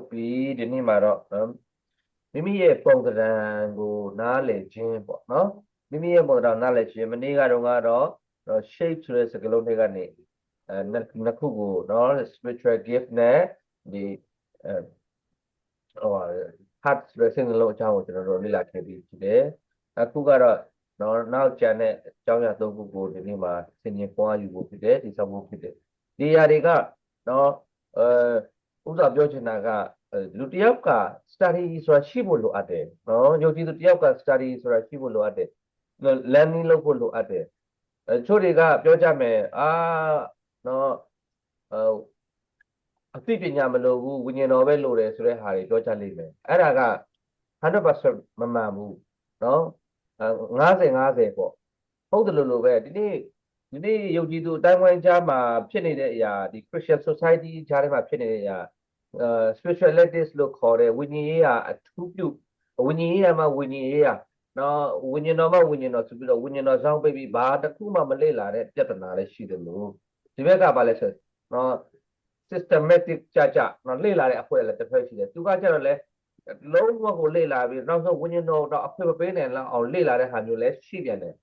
ဟုတ်ပြီဒီနေ့မှာတော့နော်မိမိရဲ့ပုံသဏ္ဍာန်ကိုနားလည်ခြင်းပေါ့နော်မိမိရဲ့ပုံသဏ္ဍာန်နားလည်ခြင်းမနေ့ကတော့ကတော့ shape ဆိုတဲ့စကားလုံးတွေကနေအဲနှစ်နှစ်ခုကိုနော် spiritual gift နဲ့ဒီအဲဟို heart ဆိုတဲ့စကားလုံးအကြောင်းကိုကျွန်တော်တို့လေ့လာခဲ့ပြီးဖြစ်တယ်အခုကတော့နော်နောက်ကျန်တဲ့အကြောင်းအရာသုံးခုကိုဒီနေ့မှာဆင်ញင်ပွားယူဖို့ဖြစ်တယ်ဒီဆောင်ဖို့ဖြစ်တယ်ဒီຢာတွေကနော်အဲ ဥစ္စာပြောချင်တာကလူတစ်ယောက်က study ဆိုတာရှိဖို့လိုအပ်တယ်နော်ယုံကြည်သူတစ်ယောက်က study ဆိုတာရှိဖို့လိုအပ်တယ် learning လုပ်ဖို့လိုအပ်တယ်အဲချို့တွေကပြောကြမယ်အာနော်အသိပညာမလိုဘူးဝိညာဉ်တော်ပဲလိုတယ်ဆိုတဲ့ဟာတွေပြောကြလိမ့်မယ်အဲ့ဒါက100%မမှန်ဘူးနော်90 50ပေါ့ဟုတ်တယ်လို့လို့ပဲဒီနေ့ ဒီနေ့ယုံကြည်သူအတိုင်းဝိုင်းကြားမှာဖြစ်နေတဲ့အရာဒီ Christian society ကြားထဲမှာဖြစ်နေတဲ့အရာအဲ spiritualities လို့ခေါ်တဲ့ဝိညာဉ်ရေးဟာအထူးပြုဝိညာဉ်ရေးမှာဝိညာဉ်ရေးဟာနော်ဝိညာဉ်တော်မှာဝိညာဉ်တော်ဆိုပြီးတော့ဝိညာဉ်တော်ဇောင်းပိတ်ပြီးဘာတစ်ခုမှမလေ့လာတဲ့ပြဿနာလည်းရှိတယ်လို့ဒီဘက်ကဘာလဲဆိုနော် systematic ကြကြနော်လေ့လာတဲ့အဖွဲ့လည်းတစ်ဖက်ရှိတယ်သူကကျတော့လည်းလုံးဝကိုလေ့လာပြီးနောက်ဆုံးဝိညာဉ်တော်တော့အခွင့်မပေးနိုင်လောက်အောင်လေ့လာတဲ့ဟာမျိုးလည်းရှိပြန်တယ်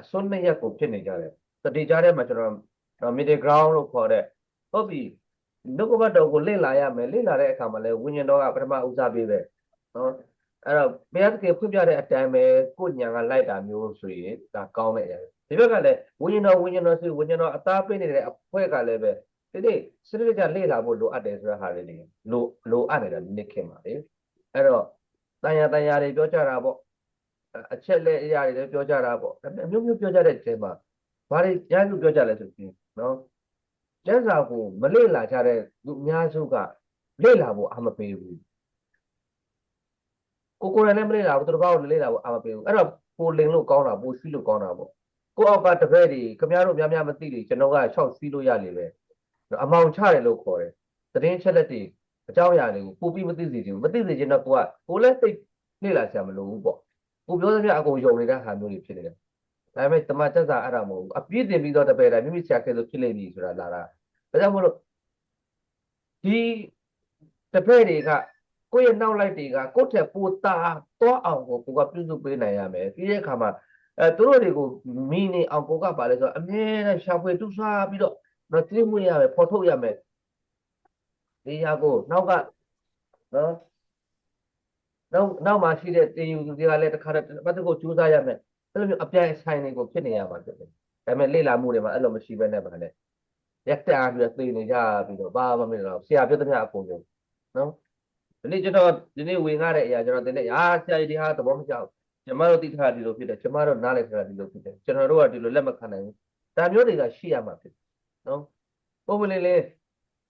အစွန်းနှစ်ရက်ကိုဖြစ်နေကြတယ် တတိကြားထဲမှာကျွန်တော် middle ground လို့ခေါ်တဲ့ဟုတ်ပြီနှုတ်ကပတ်တော်ကိုလေ့လာရမယ်လေ့လာတဲ့အခါမှာလည်းဝိညာဉ်တော်ကပထမဦးစားပေးပဲနော်အဲ့တော့ဘုရားသခင်ဖွင့်ပြတဲ့အတိုင်းပဲကိုညာကလိုက်တာမျိုးဆိုရင်ဒါကောင်းတဲ့အရာဒီဘက်ကလည်းဝိညာဉ်တော်ဝိညာဉ်တော်ဆိုဝိညာဉ်တော်အသားပေးနေတဲ့အဖွဲ့ကလည်းပဲဒီနေ့စနစ်ကြလေ့လာဖို့လိုအပ်တယ်ဆိုတဲ့ဟာတွေလိုလိုအပ်နေတာဒီနေ့ခင်ပါလေအဲ့တော့တန်ရာတန်ရာတွေပြောကြတာပေါ့အချက်လက်အရာတွေလည်းပြောကြတာပေါ့အမျိုးမျိုးပြောကြတဲ့အချိန်မှာ ဘာတွေညာလူပြောကြလဲဆိုရင်နော်ကျန်းစာကိုမလေ့လာကြတဲ့လူအများစုကလေ့လာဖို့အမပေးဘူးကိုကိုယ်လည်းမလေ့လာဘူးသူတစ်ပါးကိုလေ့လာဖို့အမပေးဘူးအဲ့တော့ပိုလင်လို့ကောင်းတာပိုရှိလို့ကောင်းတာပေါ့ကိုအောက်ကတပည့်တွေခင်ဗျားတို့များများမသိတွေကျွန်တော်ကရှောက်စီးလို့ရလေပဲအမောင်ချတယ်လို့ခေါ်တယ်သတင်းချက်လက်တွေအကြောင်းအရာတွေကိုပိုပြီးမသိစေချင်ဘူးမသိစေချင်တော့ကိုကကိုလည်းသိလေ့လာဆရာမလိုဘူးပေါ့ကိုပြောသမျှအကုန်ယုံနေတဲ့ဟာမျိုးတွေဖြစ်နေတယ် ဒါပေမဲ့တမန်တက်စာအဲ့ဒါမဟုတ်ဘူးအပြည့်တင်ပြီးတော့တပည့်တိုင်းမိမိဆရာကဲဆိုဖြစ်လိမ့်မည်ဆိုတာလာတာဒါကြောင့်မလို့ဒီတပည့်တွေကကိုယ့်ရဲ့နောက်လိုက်တွေကကိုယ့်ထက်ပိုတာတော့အောင်ကိုကိုကပြုစုပေးနိုင်ရမယ်ပြီးတဲ့အခါမှာအဲသူတို့တွေကိုမိနေအောင်ကိုကပါလဲဆိုတော့အမြဲတမ်းရှာဖွေတူးစားပြီးတော့တော့သိမှုရမယ်ဖော်ထုတ်ရမယ်ဒီဟာကိုနောက်ကနော်နောက်နောက်မှာရှိတဲ့တင်ယူသူတွေကလည်းတခါတည်းပတ်သက်ကိုကြိုးစားရမယ် အဲ့လိုမျိုးအပြိုင်ဆိုင်တွေကိုဖြစ်နေရမှာဖြစ်တယ်ဒါပေမဲ့လေ့လာမှုတွေမှာအဲ့လိုမရှိဘဲနဲ့ပါလေရက်တာပြီးတော့သိနေကြပြီးတော့ဘာမှမဖြစ်တော့ဆရာပြောသမျှအကုန်လုံးနော်ဒီနေ့ကျွန်တော်ဒီနေ့ဝင်ရတဲ့အရာကျွန်တော်တင်တဲ့အာဆရာကြီးဒီဟာသဘောမကျဘူးကျမတို့တိထားဒီလိုဖြစ်တယ်ကျမတို့နားလည်ထားဒီလိုဖြစ်တယ်ကျွန်တော်တို့ကဒီလိုလက်မခံနိုင်ဘူးဒါမျိုးတွေကရှိရမှာဖြစ်နော်ပုံမလေးလေး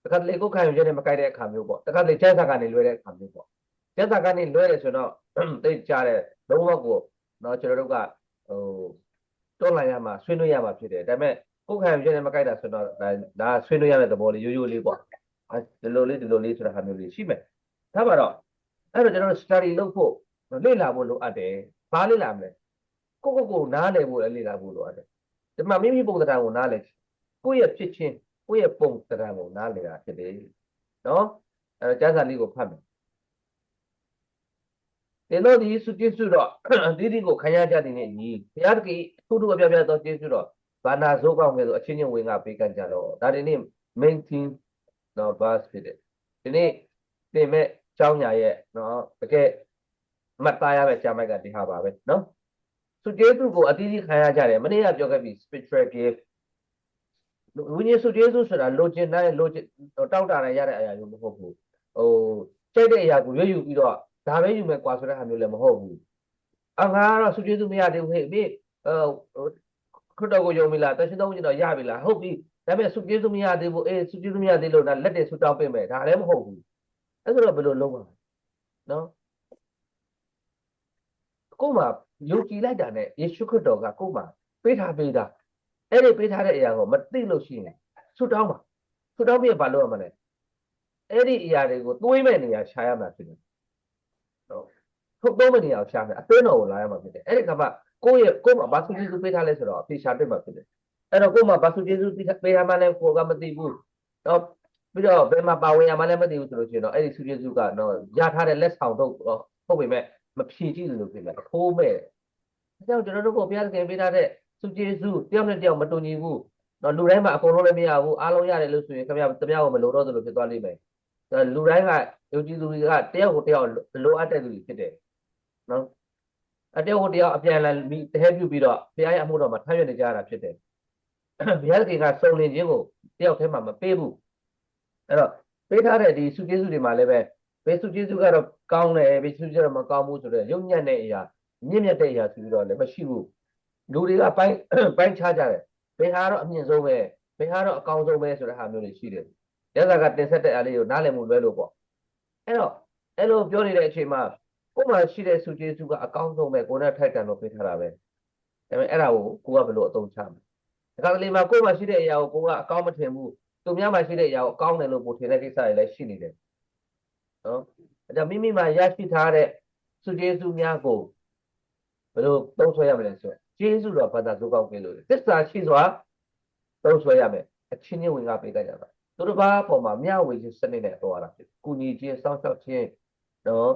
တခါတလေကိုခံယူချက်နဲ့မကိုက်တဲ့အခါမျိုးပေါ့တခါတလေကျန်းစာကနေလွဲတဲ့အခါမျိုးပေါ့ကျန်းစာကနေလွဲတယ်ဆိုတော့တိတ်ကြတဲ့လုံးဝကိုနော်ကျွန်တော်တို့က ဟိုတွန်းလိုက်ရမှာဆွေးနွေးရမှာဖြစ်တယ်ဒါပေမဲ့ကိုခံယူချက်နဲ့မကိုက်တာဆိုတော့ဒါဒါဆွေးနွေးရတဲ့သဘောလေးရိုးရိုးလေးပေါ့ဒီလိုလေးဒီလိုလေးဆိုတာဟာမျိုးလေးရှိမယ်ဒါပါတော့အဲ့တော့ကျွန်တော်တို့ study လုပ်ဖို့လေ့လာဖို့လိုအပ်တယ်ဘာလေ့လာမလဲကိုကိုကိုနားလည်ဖို့လည်းလေ့လာဖို့လိုအပ်တယ်ဒီမှာမိမိပုံသဏ္ဍာန်ကိုနားလည်ကိုယ့်ရဲ့ဖြစ်ချင်းကိုယ့်ရဲ့ပုံသဏ္ဍာန်ကိုနားလည်တာဖြစ်တယ်နော်အဲကျမ်းစာလေးကိုဖတ်မယ် တေလို့ဒီစုကျေးဇူးတော့ဒီဒီကိုခံရကြတဲ့နေ့ညီဘုရားတခင်ထူးထူးအပြပြသောကျေးဇူးတော့ဘာနာဇိုးကောင်းကဲဆိုအချင်းချင်းဝင်ကပေးကမ်းကြတော့ဒါဒီနေ့ main theme နော် verse ဖြစ်တယ်ဒီနေ့သင်မဲ့เจ้าညာရဲ့နော်တကယ်မှတ်သားရမယ့်ကျမ်းမိုက်ကဒီဟာပါပဲနော်စုကျေးဇူးကိုအတိအကျခံရကြတယ်မနေ့ကပြောခဲ့ပြီ spiritual gift ဝိညာဉ်စုကျေးဇူးဆိုတာလိုချင်တဲ့လိုချင်တောက်တာရရတဲ့အရာမျိုးမဟုတ်ဘူးဟိုကြိတ်တဲ့အရာကိုရွေးယူပြီးတော့ ဒါပဲယူမယ်ကွာဆိုတဲ့ဟာမျိုးလည်းမဟုတ်ဘူးအငါကတော့စုကျေးဇူးမရသေးဘူးဟဲ့မင်းဟိုခရစ်တော်ကိုယုံပြီလားတရှင်တော်ကြီးတော့ရပြီလားဟုတ်ပြီဒါပေမဲ့စုကျေးဇူးမရသေးဘူးအေးစုကျေးဇူးမရသေးလို့ဒါလက်တွေဆူတောင်းပေးမယ်ဒါလည်းမဟုတ်ဘူးအဲ့ဆိုတော့ဘယ်လိုလုပ်မှာနော်ကို့မှာယုံကြည်လိုက်တာနဲ့ယေရှုခရစ်တော်ကကို့မှာပေးထားပေးတာအဲ့ဒီပေးထားတဲ့အရာကိုမသိလို့ရှိရင်ဆူတောင်းပါဆူတောင်းပြီးဘာလုပ်ရမလဲအဲ့ဒီအရာတွေကိုသွေးမဲ့နေရာရှာရမှာဖြစ်တယ်နော် ထုတ်သုံးမဲ့နေရာကိုရှာမယ်အသွင်းတော်ကိုလာရမှာဖြစ်တယ်အဲ့ဒီကမှကိုယ့်ရဲ့ကိုယ့်မှာဘာသူကျေးဇူးပေးထားလဲဆိုတော့အဖေရှာတွေ့မှာဖြစ်တယ်အဲ့တော့ကိုယ့်မှာဘာသူကျေးဇူးပေးထားမှလည်းကိုယ်ကမသိဘူးနော်ပြီးတော့ဘယ်မှာပါဝင်ရမှလည်းမသိဘူးဆိုလို့ရှိရင်တော့အဲ့ဒီစုကျေစုကတော့ရထားတဲ့လက်ဆောင်တော့ဟုတ်ပေမဲ့မဖြည့်ကြည့်လို့ဖြစ်မယ်အဖိုးမဲ့အဲကြောင့်ကျွန်တော်တို့ကဘုရားသခင်ပေးထားတဲ့စုကျေစုတယောက်နဲ့တယောက်မတူညီဘူးတော့လူတိုင်းမှာအကုန်လုံးလည်းမရဘူးအားလုံးရတယ်လို့ဆိုရင်ခင်ဗျာတမယောက်ကိုမလိုတော့သလိုဖြစ်သွားလိမ့်မယ်လူတိုင်းက ယုံကြည်သူတွေကတယောက်ကိုတယောက်လိုအပ်တဲ့သူတွေဖြစ်တယ်နော်အတယောက်ကိုတယောက်အပြန်လာပြီးတဟဲပြုပြီးတော့ဘုရားရဲ့အမှုတော်မှာထမ်းရွက်နေကြတာဖြစ်တယ်ဘုရားသခင်ကစုံလင်ခြင်းကိုတယောက်တည်းမှာမပေးဘူးအဲ့တော့ပေးထားတဲ့ဒီစုကျေးစုတွေမှာလည်းပဲဘေးစုကျေးစုကတော့ကောင်းတယ်ဘေးစုကျေးစုတော့မကောင်းဘူးဆိုတော့ရုပ်ညံ့တဲ့အရာမြင့်မြတ်တဲ့အရာဆိုပြီးတော့လည်းမရှိဘူးလူတွေကပိုင်းပိုင်းခြားကြတယ်ဘယ်ဟာတော့အမြင့်ဆုံးပဲဘယ်ဟာတော့အကောင်းဆုံးပဲဆိုတဲ့ဟာမျိုးတွေရှိတယ်ရသကတင်ဆက်တဲ့အလေးကိုနားလည်မှုလွဲလို့ပေါ့ အဲ့တော့အဲ့လိုပြောနေတဲ့အချိန်မှာကိုယ်မှာရှိတဲ့စုကျေးစုကအကောင်းဆုံးပဲကိုယ်နဲ့ထိုက်တန်လို့ပေးထားတာပဲဒါပေမဲ့အဲ့ဒါကိုကိုကဘယ်လိုအသုံးချမလဲဒါကလေးမှာကိုယ်မှာရှိတဲ့အရာကိုကိုကအကောင်းမထင်ဘူးသူများမှာရှိတဲ့အရာကိုအကောင်းတယ်လို့ပို့ထင်တဲ့ကိစ္စတွေလည်းရှိနေတယ်နော်အဲ့ဒါမိမိမှာရရှိထားတဲ့စုကျေးစုများကိုဘယ်လိုသုံးဆွဲရမလဲဆိုတော့ကျေးဇူးတော်ဘာသာဇုကောက်ပေးလို့သစ္စာရှိစွာသုံးဆွဲရမယ်အချင်းချင်းဝင်ကပေးကြရတာ သူတစ်ပါးအပေါ်မှာမျှဝေခြင်းစနစ်နဲ့တော့ရတာဖြစ်ကုညီခြင်းစောင့်ရှောက်ခြင်းနော်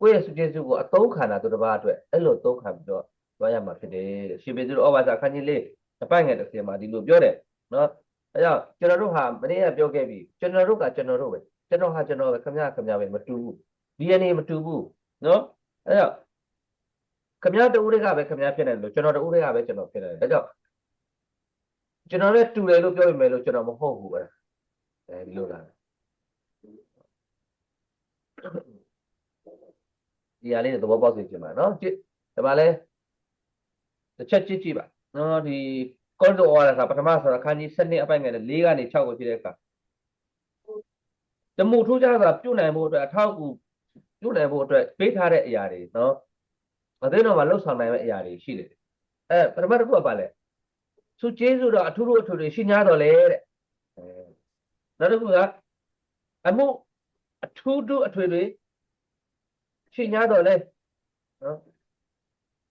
ကိုယ့်ရဲ့စုကျေးဇူးကိုအသုံးခံတာသူတစ်ပါးအတွက်အဲ့လိုသုံးခံပြီးတော့သွားရမှာဖြစ်တယ်တဲ့ရှင်ပေသူတော်ဩဘာသာခန်းကြီးလေးအပိုင်ငယ်တစ်စင်မှာဒီလိုပြောတယ်နော်အဲကြောင့်ကျွန်တော်တို့ဟာမနေ့ကပြောခဲ့ပြီကျွန်တော်တို့ကကျွန်တော်တို့ပဲကျွန်တော်ဟာကျွန်တော်ပဲခမရခမရပဲမတူဘူး DNA မတူဘူးနော်အဲကြောင့်ခမရတူတွေကပဲခမရဖြစ်နေတယ်လို့ကျွန်တော်တူတွေကပဲကျွန်တော်ဖြစ်နေတယ်ဒါကြောင့်ကျွန်တော်လည်းတူတယ်လို့ပြောပေမဲ့လို့ကျွန်တော်မဟုတ်ဘူးအဲ့ အဲဒီလိုလားဒီအလေးနဲ့သဘောပေါက်စေချင်ပါနော်ကြည့်ဒီမှာလဲတစ်ချက်ကြည့်ကြည့်ပါနော်ဒီကောဒိုအော်ရတာပထမဆိုတာခန်းကြီး7နှစ်အပိုင်ငယ်နဲ့4ကနေ6ကိုကြည့်တဲ့အခါဓမှုထိုးကြတာပြုတ်နိုင်ဖို့အတွက်အထောက်အကူပြုတ်နိုင်ဖို့အတွက်ပေးထားတဲ့အရာတွေနော်အသိတော်မှာလှုပ်ဆောင်နိုင်မယ့်အရာတွေရှိတယ်အဲပထမတစ်ခုကပါလဲသူကျေးဇူးတော်အထူးထူးအထူးတွေရှိ냐တော်လေတဲ့ နောက်တစ်ခုကအမှုအထူးထူးအထွေတွေရှိ냐တော်လေနော်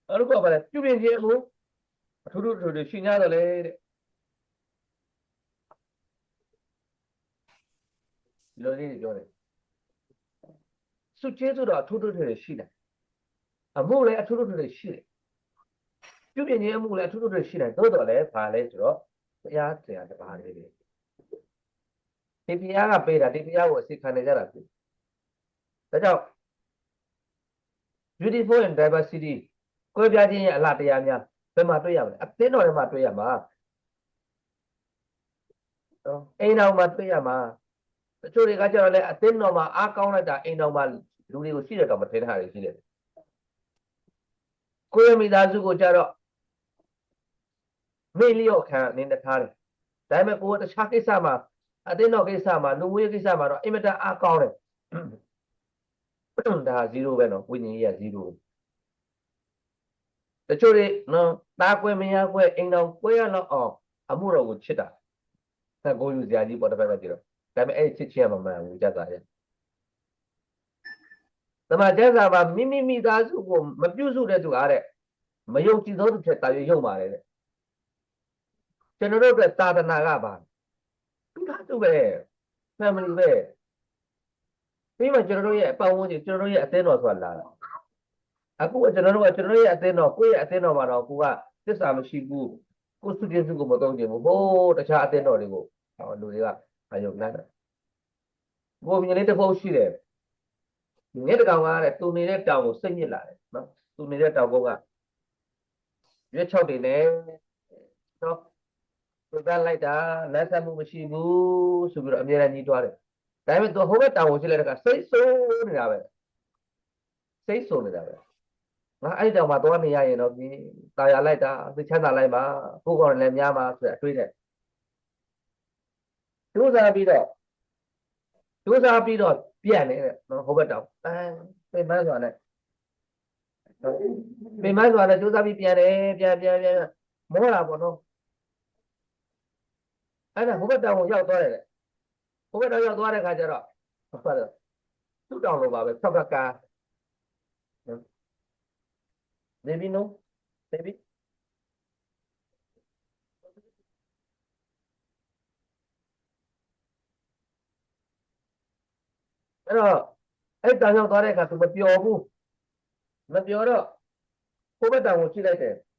နောက်တစ်ခုကပါလဲပြုပြင်ခြင်းအမှုအထူးထူးအထူးတွေရှိ냐တော်လေတဲ့ဒီလိုလေးပြောတယ်စုကျေးဇူးတော်အထူးထူးတွေရှိတယ်အမှုလည်းအထူးထူးတွေရှိတယ်ပြုပြင်ခြင်းအမှုလည်းအထူးထူးတွေရှိတယ်သို့တော်လည်းဘာလဲဆိုတော့ဘုရားတရားတစ်ပါးလေးတွေ ဒီဘုရားကပေးတာဒီဘုရားကိုအစိခံနေကြတာဖြစ်ဒါကြောင့် beautiful and diversity ကိုယ်ပြခြင်းရဲ့အလားတရားများဘယ်မှာတွေ့ရမလဲအသင်းတော်ထဲမှာတွေ့ရမှာနော်အိမ်တော်မှာတွေ့ရမှာတချို့တွေကကျတော့လေအသင်းတော်မှာအားကောင်းလိုက်တာအိမ်တော်မှာလူတွေကိုရှိတဲ့ကောင်မထင်တာတွေရှိတယ်ကိုယ်မိသားစုကိုကြတော့မေ့လျော့ခံနေတထားတယ်ဒါပေမဲ့ကိုယ်တခြားကိစ္စမှာ အသင်းတော်ကိစ္စမှာလူငွေကိစ္စမှာတော့အင်မတန်အားကောင်းတယ်ဒါ0ပဲနော်ဝိညာဉ်ကြီးက0တချို့တွေနော်တားကွယ်မရကွယ်အိမ်တော်ကွယ်ရတော့အောင်အမှုတော်ကိုချစ်တာအဲကိုယူစရာကြီးပေါ်တစ်ဖက်ကကြည့်တော့ဒါပေမဲ့အဲ့ချစ်ချင်းကမမှန်ဘူးကြက်သားရဲ့သမကျက်စာမှာမိမိမိသားစုကိုမပြုစုတဲ့သူအားတဲ့မယုံကြည်သောသူဖြစ်တာရွယုံပါတယ်တဲ့ကျွန်တော်တို့အတွက်သာသနာကပါ သူသားစုပဲ family ပဲပြီးမှကျွန်တော်တို့ရဲ့အပေါင်းဝန်းကျင်ကျွန်တော်တို့ရဲ့အသင်းတော်ဆိုတာလာတာအခုကျွန်တော်တို့ကကျွန်တော်တို့ရဲ့အသင်းတော်ကိုယ့်ရဲ့အသင်းတော်မှာတော့ကိုကသစ္စာမရှိဘူးကိုယ်စုတည်စုကိုမသုံးချင်ဘူးဟိုးတခြားအသင်းတော်တွေကိုလူတွေကမယုံနိုင်တယ်ကိုမြင်လေးတစ်ဖုတ်ရှိတယ်ငဲ့တကောင်ကတဲ့သူနေတဲ့တောင်ကိုစိတ်ညစ်လာတယ်နော်သူနေတဲ့တောင်ကုန်းကရွက်6တွေနဲ့နော် သူတန်းလိုက်တာလက်ဆက်မှုမရှိဘူးဆိုပြီးတော့အမြဲတမ်းကြီးတွားတယ်ဒါပေမဲ့သူဟိုဘက်တောင်ကိုကြည့်လိုက်တဲ့အခါစိတ်ဆိုးနေတာပဲစိတ်ဆိုးနေတာပဲငါအဲ့တောင်မှာသွားနေရရင်တော့ဒီတာယာလိုက်တာသိချမ်းသာလိုက်ပါကိုယ်ကောင်လည်းများပါဆိုတဲ့အတွေးနဲ့ဒုစားပြီးတော့ဒုစားပြီးတော့ပြန်နေတဲ့နော်ဟိုဘက်တောင်အဲပြင်မစွာနဲ့ပြင်မစွာနဲ့ဒုစားပြီးပြန်တယ်ပြန်ပြန်ပြန်မောတာပေါ့နော် အဲ့ဒါဟိုဘက်တောင်ကိုရောက်သွားတယ်ဟိုဘက်တောင်ရောက်သွားတဲ့ခါကျတော့ဟုတ်တယ်သူ့တောင်လိုပါပဲဖြောက်ကကာနေပြီနော်နေပြီအဲ့တော့အဲ့တောင်ရောက်သွားတဲ့အခါသူမပျော်ဘူးမပျော်တော့ကိုယ့်ဘက်တောင်ကိုကြည့်လိုက်တယ်ကိုယ့်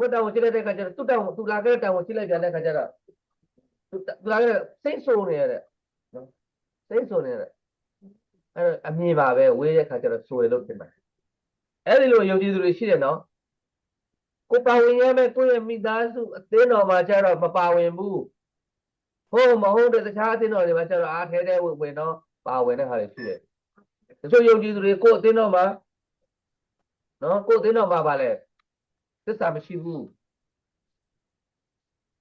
ဘက်တောင်ကိုကြည့်လိုက်တဲ့အခါကျတော့သူ့တောင်ကိုသူလာခဲ့တဲ့တောင်ကိုကြည့်လိုက်ပြန်တဲ့အခါကျတော့သူသူလာခဲ့တဲ့စိတ်ဆိုးနေရတဲ့နော်စိတ်ဆိုးနေရတဲ့အဲ့တော့အမြင်ပါပဲဝေးတဲ့အခါကျတော့ဆိုတယ်လို့ထင်ပါတယ်အဲ့ဒီလိုယုံကြည်သူတွေရှိတယ်နော်ကိုပါဝင်ရမယ်ကိုယ့်ရဲ့မိသားစုအသင်းတော်မှာကျတော့မပါဝင်ဘူးဟုတ်မဟုတ်တဲ့တခြားအသင်းတော်တွေမှာကျတော့အားထဲထဲဝင်ဝင်တော့ပါဝင်တဲ့ဟာတွေရှိတယ်တချို့ယုံကြည်သူတွေကိုယ့်အသင်းတော်မှာနော်ကိုယ့်အသင်းတော်မှာပါလေ သစ္စာမရှိဘူး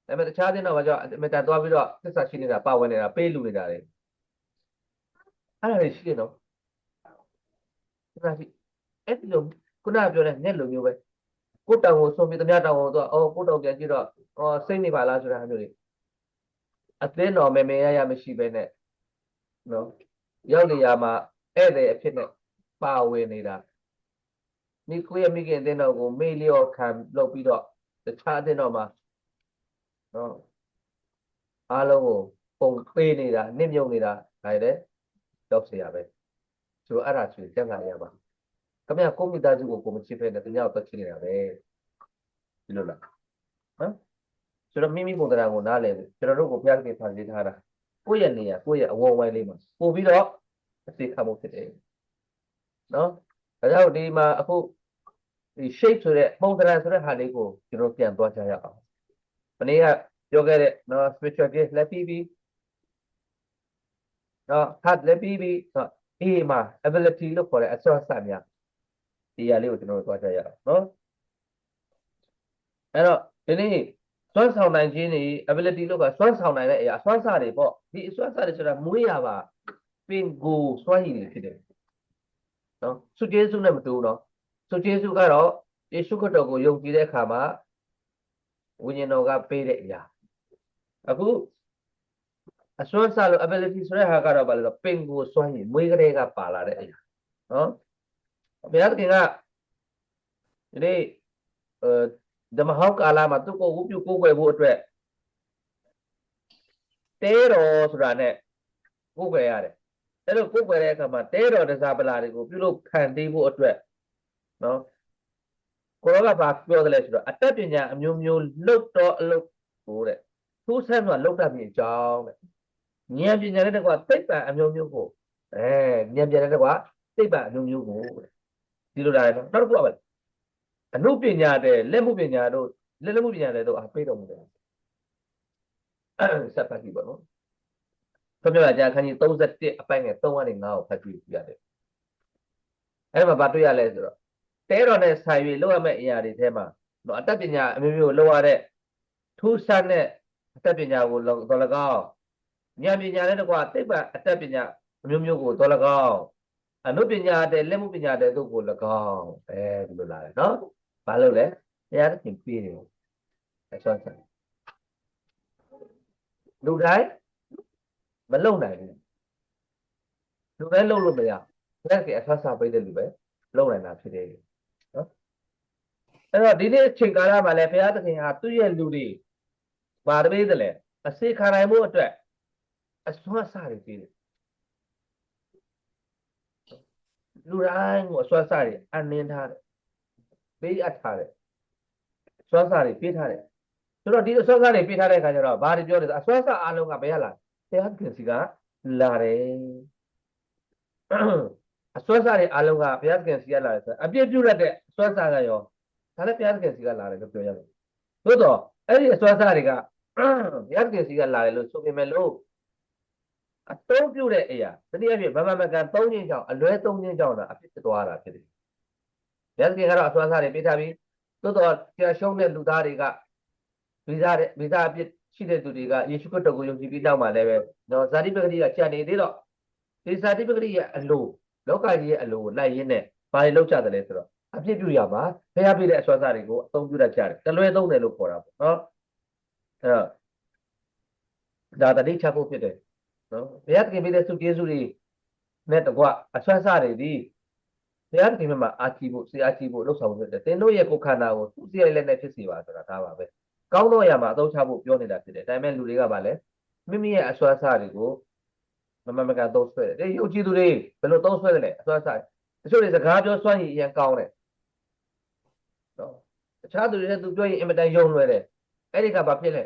ဒါပေမဲ့တခြားအသင်းတော်မှာကျတော့အမတန်သွားပြီးတော့သစ္စာရှိနေတာပါဝင်နေတာပေးလူနေတာတွေအဲ့ဒါတွေရှိတယ်နော်ခုနကအဲ့ဒီလိုခုနကပြောတဲ့နဲ့လိုမျိုးပဲကိုယ့်တောင်ကိုဆုံးပြီးသမျှတောင်ကိုတော့အော်ကိုယ့်တောင်ပြန်ကြည့်တော့အော်စိတ်နေပါလားဆိုတာမျိုးတွေအသင်းတော်မေမေရရမရှိပဲနဲ့နော်ရောက်နေရမှာဧည့်သည်အဖြစ်နဲ့ပါဝင်နေတာ မိကိုရဲ့မိခင်အသင်းတော်ကိုမေ့လျော့ခံလုပ်ပြီးတော့တခြားအသင်းတော်မှာနော်အားလုံးကိုပုံပေးနေတာနှိမ့်ညုံနေတာဒါရယ်တော့ဆရာပဲသူအဲ့ဒါသူကြံ့ကြရပါခင်ဗျာကိုမိသားစုကိုကိုမချစ်ဖဲနဲ့တ냐ကိုတက်ချစ်နေတာပဲဒီလိုလားဟမ်ဆိုတော့မိမိပုံတရားကိုနားလည်ပြီကျွန်တော်တို့ကိုဘုရားသခင်ဖန်ဆင်းထားတာကိုယ့်ရဲ့နေရာကိုယ့်ရဲ့အဝဝိုင်းလေးမှာပို့ပြီးတော့အသေးခံမှုဖြစ်တယ်နော် ဒါကြောင့်ဒီမှာအခုဒီ shape ဆိုတဲ့ပုံတရားဆိုတဲ့ဟာလေးကိုကျွန်တော်ပြန်သွားကြရအောင်မနေ့ကပြောခဲ့တဲ့နော် spiritual gift လက်ပြီးပြီးနော် heart လက်ပြီးပြီးနော်အေးမှာ ability လို့ခေါ်တဲ့အစွမ်းဆက်များဒီရလေးကိုကျွန်တော်တို့သွားကြရအောင်နော်အဲ့တော့ဒီနေ့စွမ်းဆောင်နိုင်ခြင်းတွေ ability လို့ကစွမ်းဆောင်နိုင်တဲ့အရာအစွမ်းစားတွေပေါ့ဒီအစွမ်းစားတွေဆိုတာမွေးရပါပင်ကိုစွမ်းရည်တွေဖြစ်တယ် နော်စုကျေးစုနဲ့မတူဘူးနော်စုကျေးစုကတော့ယေရှုခရစ်တော်ကိုယုံကြည်တဲ့အခါမှာဝိညာဉ်တော်ကပေးတဲ့အရာအခုအစွမ်းစားလို့ ability ဆိုတဲ့ဟာကတော့ဘာလဲတော့ပင်ကိုစွမ်းရည်မွေးကလေးကပါလာတဲ့အရာနော်ဘုရားသခင်ကဒီနေ့အဲဓမ္မဟောက်ကာလမှာသူ့ကိုဝုပြုကိုးကွယ်ဖို့အတွက်တဲတော်ဆိုတာနဲ့ကိုးကွယ်ရတယ် အဲ့လိုကိုးကွယ်တဲ့အခါမှာတဲတော်တစားပလာတွေကိုပြုလုပ်ခံသိဖို့အတွက်နော်ကိုရောကဘာပြောတယ်လဲဆိုတော့အတတ်ပညာအမျိုးမျိုးလုတ်တော်အလုပ်ကိုတဲ့သူ့ဆက်မှာလုတ်တတ်ပြီးအကြောင်းတဲ့ဉာဏ်ပညာနဲ့တကွာသိပ္ပံအမျိုးမျိုးကိုအဲဉာဏ်ပညာနဲ့တကွာသိပ္ပံအမျိုးမျိုးကိုတဲ့ဒီလိုလာတယ်နော်နောက်တစ်ခုကပါအနုပညာတဲ့လက်မှုပညာတို့လက်လက်မှုပညာတဲ့တို့အားပေးတော်မူတယ်ဆက်ပတ်ကြည့်ပါနော် ခမရကြာခန်းကြီး31အပိုင်ငယ်3ကနေ9ကိုဖတ်ကြည့်ပြရတယ်အဲ့မှာဗာတွေ့ရလဲဆိုတော့တဲတော်နဲ့ဆိုင်၍လောက်ရမယ့်အရာတွေထဲမှာတော့အတတ်ပညာအမျိုးမျိုးလောက်ရတဲ့ထူးဆန်းတဲ့အတတ်ပညာကိုတော်၎င်းဉာဏ်ပညာနဲ့တကွာသိပ္ပံအတတ်ပညာအမျိုးမျိုးကိုတော်၎င်းအနုပညာတဲ့လက်မှုပညာတဲ့တို့ကို၎င်းအဲဒီလိုလာတယ်နော်ဘာလို့လဲတရားသခင်ပြည့်တယ်အဆောဆန်လူတိုင်း မလုံနိုင်ဘူးလူတိုင်းလုံလို့မရဘယ်ကအဆောဆန်ပေးတဲ့လူပဲလုံနိုင်တာဖြစ်တယ်နော်အဲ့တော့ဒီနေ့အချိန်ကာလမှာလည်းဘုရားသခင်ဟာသူ့ရဲ့လူတွေဘာတပေးတယ်လဲအစေခံနိုင်မှုအတွက်အစွမ်းစားတွေပေးတယ်လူတိုင်းကိုအစွမ်းစားတွေအနှင်းထားတယ်ပေးအပ်ထားတယ်စွမ်းစားတွေပေးထားတယ်ဆိုတော့ဒီအစွမ်းစားတွေပေးထားတဲ့အခါကျတော့ဘာတွေပြောလဲဆိုအစွမ်းစားအားလုံးကဘယ်ရလာ တရားသခင်စီကလာတယ်အစွမ်းစားတွေအားလုံးကဘုရားသခင်စီကလာတယ်ဆိုအပြည့်ပြုတ်တဲ့အစွမ်းစားကရောဒါလည်းဘုရားသခင်စီကလာတယ်လို့ပြောရတယ်သို့တော့အဲ့ဒီအစွမ်းစားတွေကဘုရားသခင်စီကလာတယ်လို့ဆိုပေမဲ့လို့အတုံးပြုတ်တဲ့အရာတတိယပြမမမကန်၃ချင်းကြောင့်အလွဲ၃ချင်းကြောင့်တော့အဖြစ်သွားတာဖြစ်တယ်။ဘုရားသခင်ကတော့အစွမ်းစားတွေပေးထားပြီးသို့တော့ကြာရှုံးတဲ့လူသားတွေကဗီဇတဲ့ဗီဇအဖြစ် ရှိတဲ့သူတွေကယေရှုခရစ်တော်ကိုယုံကြည်ပြီးနောက်မှာလည်းပဲနော်ဇာတိပဂတိကကြာနေသေးတော့ဒီဇာတိပဂတိရဲ့အလိုလောကကြီးရဲ့အလိုကိုလိုက်ရင်းနဲ့ဘာတွေလောက်ကြတယ်လဲဆိုတော့အပြစ်ပြုရမှာဘုရားပြတဲ့အစွမ်းစားတွေကိုအသုံးပြုတတ်ကြတယ်တလွဲသုံးတယ်လို့ခေါ်တာပေါ့နော်အဲ့တော့ဒါတတိချဖို့ဖြစ်တယ်နော်ဘုရားသခင်ပေးတဲ့စုကျေးဇူးတွေနဲ့တကွအဆွမ်းစားတွေဒီဘုရားသခင်မှာအာချီဖို့စေအာချီဖို့လှုပ်ဆောင်ဖို့ဖြစ်တယ်သင်တို့ရဲ့ကိုယ်ခန္ဓာကိုသူ့စီရိုက်လက်နဲ့ဖြစ်စီပါဆိုတာဒါပါပဲ ကောင်းသောအရာမှာအသုံးချဖို့ပြောနေတာဖြစ်တယ်ဒါပေမဲ့လူတွေကဗာလဲမိမိရဲ့အဆွမ်းစားတွေကိုမမမကန်သုံးဆွဲတယ်ဒီယုံကြည်သူတွေဘယ်လိုသုံးဆွဲတယ်လဲအစွမ်းစားတချို့တွေစကားပြောစွမ်းရည်အရင်ကောင်းတယ်နော်တခြားသူတွေနဲ့သူပြောရင်အင်မတန်ယုံလွယ်တယ်အဲ့ဒီကဘာဖြစ်လဲ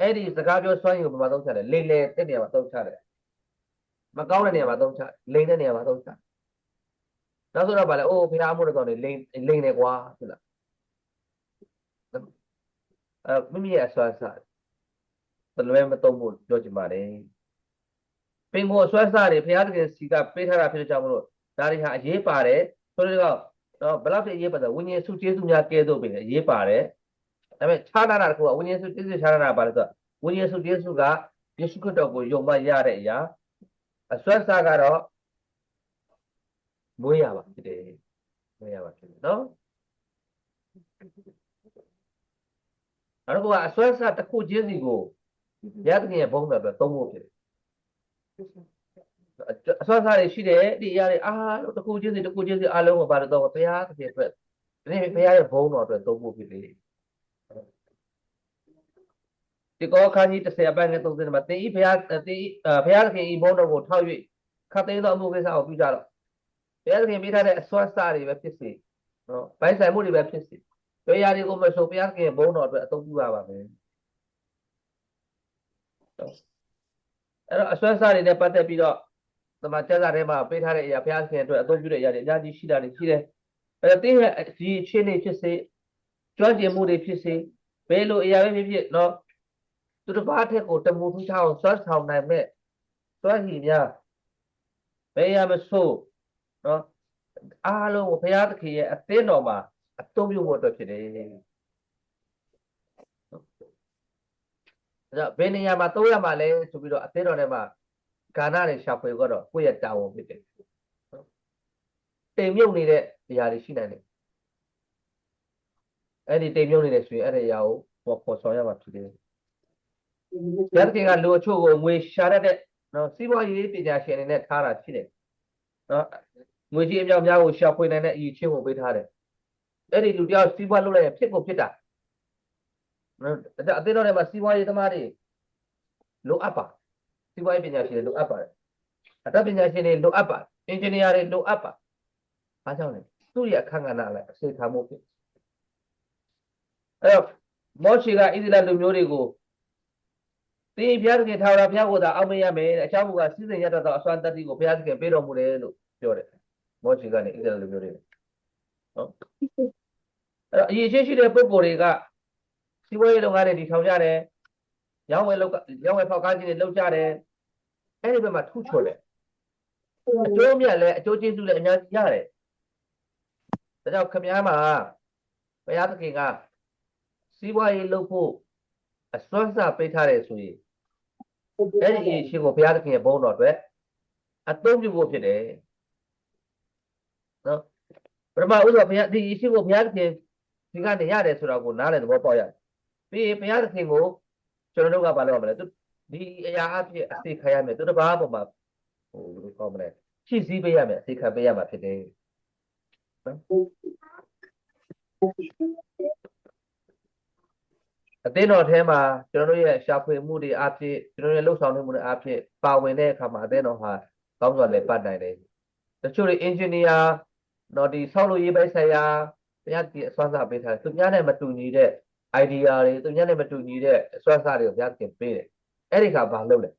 အဲ့ဒီစကားပြောစွမ်းရည်ကိုဘယ်မှာသုံးချတယ်လိမ့်လေတဲ့နေရာမှာသုံးချတယ်မကောင်းတဲ့နေရာမှာသုံးချလိမ့်တဲ့နေရာမှာသုံးချနောက်ဆိုတော့ဗာလဲအိုးဖះမှုတော်နေလိမ့်လိမ့်နေကွာဟုတ်လား အဲမိမိရဲ့အစွမ်းစားတလွဲမသုံးဖို့ပြောချင်ပါတယ်ပင်ကိုအစွမ်းစားတွေဘုရားသခင်စီကပေးထားတာဖြစ်တဲ့ကြောင့်မလို့ဒါတွေဟာအရေးပါတယ်ဆိုတော့တော့ဘယ်လောက်ဖြစ်အရေးပါတယ်ဝိညာဉ်စုကျေးဇူးများကဲသို့ပင်အရေးပါတယ်ဒါပေမဲ့ခြားနာတာတစ်ခုကဝိညာဉ်စုကျေးဇူးခြားနာတာပါလို့ဆိုဝိညာဉ်စုကျေးဇူးကယေရှုခရစ်တော်ကိုယုံမှရတဲ့အရာအစွမ်းစားကတော့မွေးရပါဖြစ်တယ်မွေးရပါဖြစ်တယ်နော် အဲ့တော့ကအစွမ်းစားတစ်ခုချင်းစီကိုရသခင်ရဲ့ဘုန်းတော်အတွက်သုံးဖို့ဖြစ်တယ်အစွမ်းစားတွေရှိတယ်ဒီအရာတွေအားလုံးတစ်ခုချင်းစီတစ်ခုချင်းစီအားလုံးကိုပါတော့ဘုရားသခင်အတွက်ဒီနေ့ဘုရားရဲ့ဘုန်းတော်အတွက်သုံးဖို့ဖြစ်တယ်ဒီကောခန်းကြီး30အပိုင်းနဲ့30မှာတင်ဤဘုရားတင်ဤဘုရားသခင်ဤဘုန်းတော်ကိုထောက်၍ခတ်သိမ်းသောအမှုကိစ္စကိုပြုကြတော့ဘုရားသခင်ပေးထားတဲ့အစွမ်းစားတွေပဲဖြစ်စေနော်ဘိုင်းဆိုင်မှုတွေပဲဖြစ်စေ တွေ့ရတွေကိုမဆိုဘုရားသခင်ဘုန်းတော်အတွက်အသုံးပြုရပါမယ်အဲ့တော့အစွမ်းစားတွေနဲ့ပတ်သက်ပြီးတော့သမာကျက်စာထဲမှာပေးထားတဲ့အရာဘုရားသခင်အတွက်အသုံးပြုတဲ့အရာတွေအများကြီးရှိတာတွေရှိတယ်အဲ့တော့တင်းရဲ့ဒီအခြေအနေဖြစ်စေကျွမ်းကျင်မှုတွေဖြစ်စေဘယ်လိုအရာပဲဖြစ်ဖြစ်နော်သူတစ်ပါးထက်ကိုတမူထူးခြားအောင်စွမ်းဆောင်နိုင်မဲ့စွမ်းရည်များဘယ်ရမဆိုးနော်အားလုံးကိုဘုရားသခင်ရဲ့အသင်းတော်မှာ အသုံးပြုဖို့အတွက်ဖြစ်တယ်အဲ့တော့ဘယ်နေရာမှာသုံးရမှာလဲဆိုပြီးတော့အသင်းတော်ထဲမှာကာဏတွေရှာဖွေတော့ကိုယ့်ရဲ့တာဝန်ဖြစ်တယ်တိမ်မြုပ်နေတဲ့အရာတွေရှိနိုင်တယ်အဲ့ဒီတိမ်မြုပ်နေတဲ့ဆိုရင်အဲ့ဒီအရာကိုပေါ်ပေါ်ဆောင်ရမှာဖြစ်တယ်ရသခင်ကလူအချို့ကိုငွေရှာတတ်တဲ့နော်စီးပွားရေးပညာရှင်တွေနဲ့ထားတာရှိတယ်နော်ငွေကြီးအမြောက်များကိုရှာဖွေနိုင်တဲ့အရေးချင်းကိုပေးထားတယ် အဲ့ဒီလူတယောက်စီးပွားလုပ်လိုက်ရင်ဖြစ်ကိုဖြစ်တာနော်အသေးတော်ထဲမှာစီးပွားရေးသမားတွေလိုအပ်ပါစီးပွားရေးပညာရှင်တွေလိုအပ်ပါတယ်အတတ်ပညာရှင်တွေလိုအပ်ပါအင်ဂျင်နီယာတွေလိုအပ်ပါဘာကြောင့်လဲသူ့ရဲ့အခန်းကဏ္ဍလည်းအစိတ်ထားမှုဖြစ်အဲ့တော့မောရှိကဣသရေလလူမျိုးတွေကိုတင်းဘုရားသခင်ထာဝရဘုရားကိုသာအောက်မေ့ရမယ်အချောင်းဘုရားစီစဉ်ရတတ်သောအစွမ်းတတ္တိကိုဘုရားသခင်ပေးတော်မူတယ်လို့ပြောတယ်မောရှိကနေဣသရေလလူမျိုးတွေ နော်အဲ့တော့အရေးချင်းရှိတဲ့ပုဂ္ဂိုလ်တွေကစီးပွားရေးလုပ်ငန်းတွေဒီထောင်ကြတယ်ရောင်းဝယ်လုပ်ရောင်းဝယ်ဖောက်ကားကြီးတွေလုပ်ကြတယ်အဲ့ဒီဘက်မှာထုချွတ်တယ်အကျိုးမြတ်လည်းအကျိုးကျေးဇူးလည်းအများကြီးရတယ်ဒါကြောင့်ခမည်းမှာဘုရားသခင်ကစီးပွားရေးလုပ်ဖို့အစွမ်းစားပေးထားတယ်ဆိုရင်အဲ့ဒီအရှင်ကိုဘုရားသခင်ရဲ့ဘုန်းတော်အတွက်အသုံးပြုဖို့ဖြစ်တယ်နော် ပထမဥစ္စာဘုရားဒီအရှင်ကိုဘုရားသခင်ဒီကနေရတယ်ဆိုတော့ကိုနားလည်သဘောပေါက်ရတယ်ပြီးရင်ဘုရားသခင်ကိုကျွန်တော်တို့ကဘာလုပ်ရမလဲသူဒီအရာအဖြစ်အသိခံရမယ်သူတစ်ပါးပေါ်မှာဟိုဘယ်လိုခေါ်မလဲဖြည့်ဆည်းပေးရမယ်အသိခံပေးရမှာဖြစ်တယ်နော်အသင်းတော်ထဲမှာကျွန်တော်တို့ရဲ့ရှာဖွေမှုတွေအဖြစ်ကျွန်တော်တို့ရဲ့လှုပ်ဆောင်မှုတွေအဖြစ်ပါဝင်တဲ့အခါမှာအသင်းတော်ဟာကောင်းစွာလည်းပတ်နိုင်တယ်တချို့တွေအင်ဂျင် နီယာတော့ဒီဆောက်လုပ်ရေးပိုင်းဆိုင်ရာဘုရားဒီအစွမ်းစားပေးထားတယ်သူများနဲ့မတူညီတဲ့ idea တွေသူများနဲ့မတူညီတဲ့အစွမ်းစားတွေကိုဘုရားခင်ပေးတယ်အဲ့ဒီခါဘာလုပ်လဲ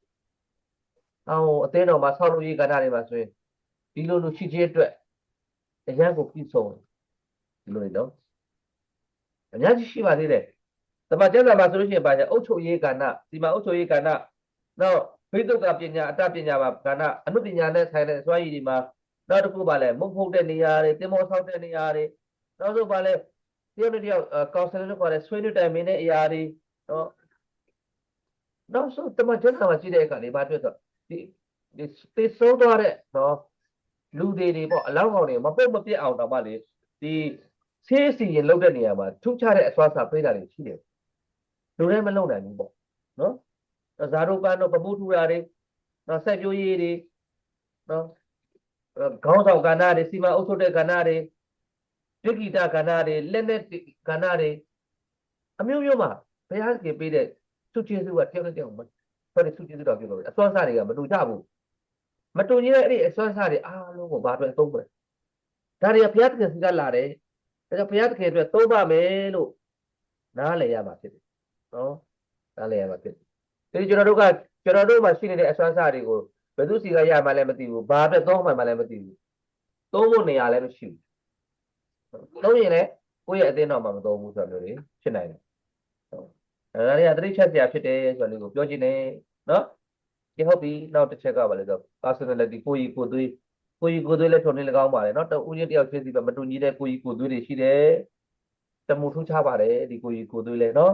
အော်အသင်းတော်မှာဆောက်လုပ်ရေးကဏ္ဍတွေမှာဆိုရင်ဒီလိုလူရှိခြင်းအတွက်အရန်ကိုပြည့်စုံဒီလိုလေနော်အများကြီးရှိပါသေးတယ်တမန်ကျမ်းစာမှာဆိုလို့ရှိရင်ပါကြအုတ်ချုပ်ရေးကဏ္ဍဒီမှာအုတ်ချုပ်ရေးကဏ္ဍနောက်ဘိသုကပညာအတပညာပါကဏ္ဍအနုပညာနဲ့ဆိုင်တဲ့စွမ်းရည်ဒီမှာ နောက်တစ်ခုပါလဲမုတ်ဖုတ်တဲ့နေရာတွေတင်မောဆောက်တဲ့နေရာတွေနောက်ဆုံးပါလဲတယောက်တစ်ယောက်ကောင်ဆယ်လို့ခေါ်တဲ့ဆွေးနွေးတိုင်ပင်တဲ့အရာတွေနော်နောက်ဆုံးတမန်ကျမ်းစာမှာကြည့်တဲ့အခါလေးဘာပြောဆိုဒီဒီသေဆုံးသွားတဲ့နော်လူတွေတွေပေါ့အလောင်းကောင်တွေမပုတ်မပြစ်အောင်တော့မှလေဒီဆေးစီရင်လောက်တဲ့နေရာမှာထုချတဲ့အစွမ်းစာပေးတာတွေရှိတယ်လူတိုင်းမလုံနိုင်ဘူးပေါ့နော်ဇာတို့ပန်းတို့ပမှုထူတာတွေနော်ဆက်ပြိုးရေးတွေနော် ခေါင်းဆောင်ကဏ္ဍတွေစီမံအုပ်ချုပ်တဲ့ကဏ္ဍတွေဒိဋ္ဌိတကဏ္ဍတွေလက်နဲ့ကဏ္ဍတွေအမျိုးမျိုးမှာဘုရားခင်ပေးတဲ့သူကျေးဇူးကတယောက်နဲ့တယောက်မဟုတ်တယ်သူကျေးဇူးတော်ပြောလို့အစွမ်းစားတွေကမတူကြဘူးမတူညီတဲ့အဲ့ဒီအစွမ်းစားတွေအားလုံးကိုဘာအတွက်အသုံးလဲဒါတွေကဘုရားသခင်စီကလာတယ်ဒါကြောင့်ဘုရားသခင်အတွက်သုံးပါမယ်လို့နားလည်ရမှာဖြစ်တယ်နော်နားလည်ရမှာဖြစ်တယ်ဒီကျွန်တော်တို့ကကျွန်တော်တို့မှာရှိနေတဲ့အစွမ်းစားတွေကို ဘယ်သူစီကရမှလည်းမသိဘူးဘာအတွက်သုံးမှလည်းမသိဘူးသုံးဖို့နေရာလည်းမရှိဘူးသုံးရင်လည်းကိုယ့်ရဲ့အသင်းတော်မှာမသုံးဘူးဆိုတာမျိုးတွေဖြစ်နိုင်တယ်အဲဒါတွေကသတိချက်စရာဖြစ်တယ်ဆိုတာလေးကိုပြောချင်တယ်နော်ဒီဟုတ်ပြီနောက်တစ်ချက်ကပါလေဆို personality ကိုယ်ကြီးကိုယ်သွေးကိုယ်ကြီးကိုယ်သွေးလည်းထုံနေလည်းကောင်းပါတယ်နော်တဦးချင်းတယောက်ချင်းစီပဲမတူညီတဲ့ကိုယ်ကြီးကိုယ်သွေးတွေရှိတယ်တမှုထူးခြားပါတယ်ဒီကိုယ်ကြီးကိုယ်သွေးလည်းနော်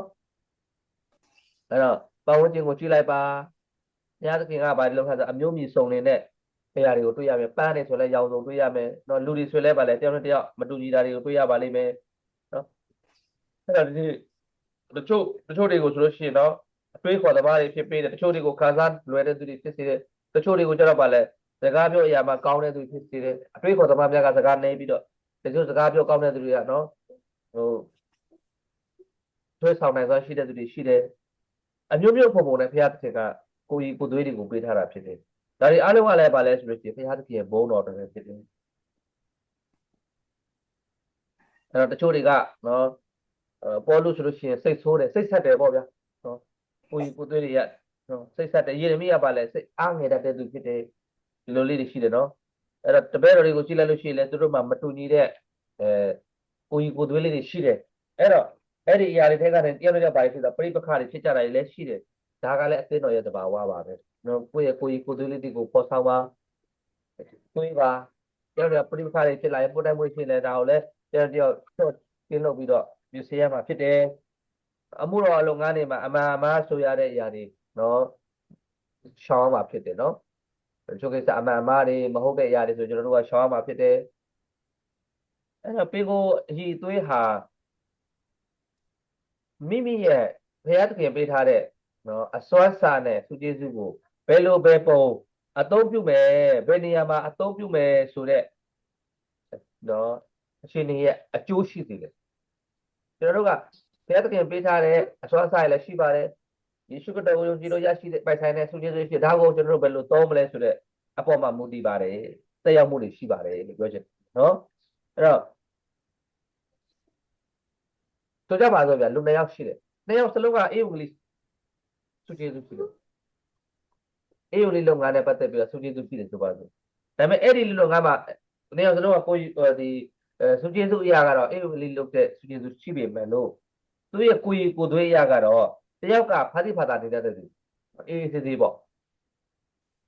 အဲ့တော့ပတ်ဝန်းကျင်ကိုကြည့်လိုက်ပါ ဘုရားသခင်ကဘာလို့လဲဆိုအမျိုးမြည်စုံနေတဲ့နေရာတွေကိုတွေ့ရမယ်ပန်းနေဆိုလဲရောင်စုံတွေ့ရမယ်နော်လူတွေဆိုလဲပါလေတယောက်နဲ့တယောက်မတူညီတာတွေကိုတွေ့ရပါလိမ့်မယ်နော်အဲ့တော့ဒီတချို့တချို့တွေကိုဆိုလို့ရှိရင်နော်အတွေးခေါ်သမားတွေဖြစ်ပေးတယ်တချို့တွေကိုခံစားလွယ်တဲ့သူတွေဖြစ်စေတယ်တချို့တွေကိုကျတော့ပါလဲစကားပြောအရာမှာကောင်းတဲ့သူဖြစ်စေတယ်အတွေးခေါ်သမားများကစကားနေပြီးတော့တချို့စကားပြောကောင်းတဲ့သူတွေကနော်ဟိုထွေးဆောင်နိုင်စွာရှိတဲ့သူတွေရှိတယ်အမျိုးမျိုးပုံပုံနဲ့ဘုရားသခင်က ကိုကြီးကိုသွေးတွေကိုပေးထားတာဖြစ်တယ်ဒါတွေအားလုံးကလည်းပါလဲဆိုလို့ရှိရင်ဘုရားသခင်ရဲ့ဘုန်းတော်တွေဖြစ်တယ်အဲ့တော့တချို့တွေကနော်အဲပေါ်လို့ဆိုလို့ရှိရင်စိတ်ဆိုးတယ်စိတ်ဆက်တယ်ပေါ့ဗျာနော်ကိုကြီးကိုသွေးတွေကနော်စိတ်ဆက်တယ်ယေရမိကပါလဲစိတ်အားငယ်တတ်တဲ့သူဖြစ်တယ်ဒီလိုလေးတွေရှိတယ်နော်အဲ့တော့တပည့်တော်တွေကိုကြည့်လိုက်လို့ရှိရင်လည်းသူတို့မှမတူညီတဲ့အဲကိုကြီးကိုသွေးလေးတွေရှိတယ်အဲ့တော့အဲ့ဒီအရာတွေထဲကနေတယောက်နဲ့တယောက်ပါဖြစ်တာပြိပခါတွေဖြစ်ကြတာတွေလည်းရှိတယ် ဒါကလည်းအသင်းတော်ရဲ့တဘာဝပါပဲနော်ကိုယ့်ရဲ့ကိုကြီးကိုသွေးလေးတွေကိုပေါ်ဆောင်ပါတွေးပါတယောက်နဲ့ပြိပခါတွေဖြစ်လာရင်ပို့တိုင်းမွေးဖြစ်လဲဒါကိုလည်းတယောက်တယောက်တော့ကျင်းလုပ်ပြီးတော့ပြည့်စည်ရမှာဖြစ်တယ်အမှုတော်အလုပ်ငန်းတွေမှာအမှန်အမှားဆိုရတဲ့အရာတွေနော်ရှောင်းမှာဖြစ်တယ်နော်တချို့ကိစ္စအမှန်အမှားတွေမဟုတ်တဲ့အရာတွေဆိုကျွန်တော်တို့ကရှောင်းမှာဖြစ်တယ်အဲ့တော့ပေကိုအည်သွေးဟာမိမိရဲ့ဘုရားသခင်ပေးထားတဲ့ နော်အစွမ်းစာနဲ့သူကျေးဇူးကိုဘယ်လိုပဲပုံအသုံးပြုမယ်ဘယ်နေရာမှာအသုံးပြုမယ်ဆိုတဲ့နော်အရှင်နေရဲ့အကျိုးရှိသေးတယ်ကျွန်တော်တို့ကဘုရားသခင်ပေးထားတဲ့အစွမ်းစာရလည်းရှိပါတယ်ယေရှုခရစ်တော်ကိုယုံကြည်လို့ရရှိတဲ့ပိုက်ဆိုင်တဲ့သူကျေးဇူးဖြစ်ဒါကိုကျွန်တော်တို့ဘယ်လိုသုံးမလဲဆိုတဲ့အပေါ်မှာမူတည်ပါတယ်တက်ရောက်မှုတွေရှိပါတယ်လို့ပြောချင်နော်အဲ့တော့ဆိုကြပါစို့ဗျာလူနှစ်ယောက်ရှိတယ်နှစ်ယောက်စလုံးကအေးဝကလေး သူကျေးဇူးရှိတယ်အေးဝလေးလုပ်ငန်းနဲ့ပတ်သက်ပြီးတော့သူကျေးဇူးရှိတယ်ဆိုပါစို့ဒါပေမဲ့အဲ့ဒီလုပ်ငန်းမှာနှစ်ယောက်စလုံးကကိုဒီအဲစုကျေစုအရာကတော့အေးဝလေးလုပ်တဲ့စုကျေစုရှိပေမဲ့လို့သူရဲ့ကိုယ်ကိုယ်သွေးအရာကတော့တယောက်ကဖာတိဖာတာနေတဲ့သူအေးစစ်စစ်ပေါ့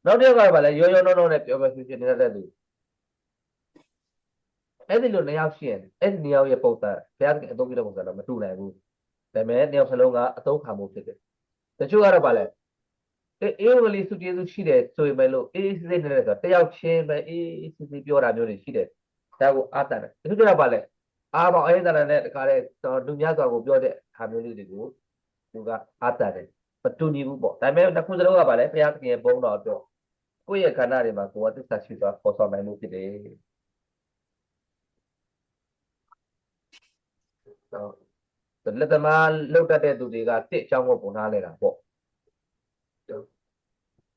နောက်တစ်ယောက်ကဘာလဲရောရောနောနောနဲ့ပြောပြောဖြစ်ဖြစ်နေတဲ့သူအဲ့ဒီလိုနှစ်ယောက်ရှိရင်အဲ့ဒီနှစ်ယောက်ရဲ့ပုံစံဘုရားသခင်အသုံးပြုတဲ့ပုံစံတော့မတူနိုင်ဘူးဒါပေမဲ့နှစ်ယောက်စလုံးကအသုံးခံမှုဖြစ်တယ် တချို့ကတော့ဗာလဲအေးဝလီစုကျေစုရှိတယ်ဆိုရင်ပဲလို့အေးစစ်စစ်နေတဲ့ဆိုတယောက်ချင်းပဲအေးစစ်စစ်ပြောတာမျိုးတွေရှိတယ်ဒါကိုအာတန်တယ်တချို့ကတော့ဗာလဲအာဘောင်အေးတန်တဲ့တခါတဲ့လူများစွာကိုပြောတဲ့ဟာမျိုးလေးတွေကိုသူကအာတန်တယ်မတူညီဘူးပေါ့ဒါပေမဲ့နှစ်ခုစလုံးကဗာလဲဘုရားသခင်ရဲ့ဘုန်းတော်တော့ကိုယ့်ရဲ့ခန္ဓာတွေမှာကိုယ်ကသစ္စာရှိစွာပေါ်ဆောင်နိုင်မှုဖြစ်တယ်တော့ လက်သမားလောက်တတ်တဲ့သူတွေကတစ်အကြောင်းကိုပုံထားလိုက်တာပေါ့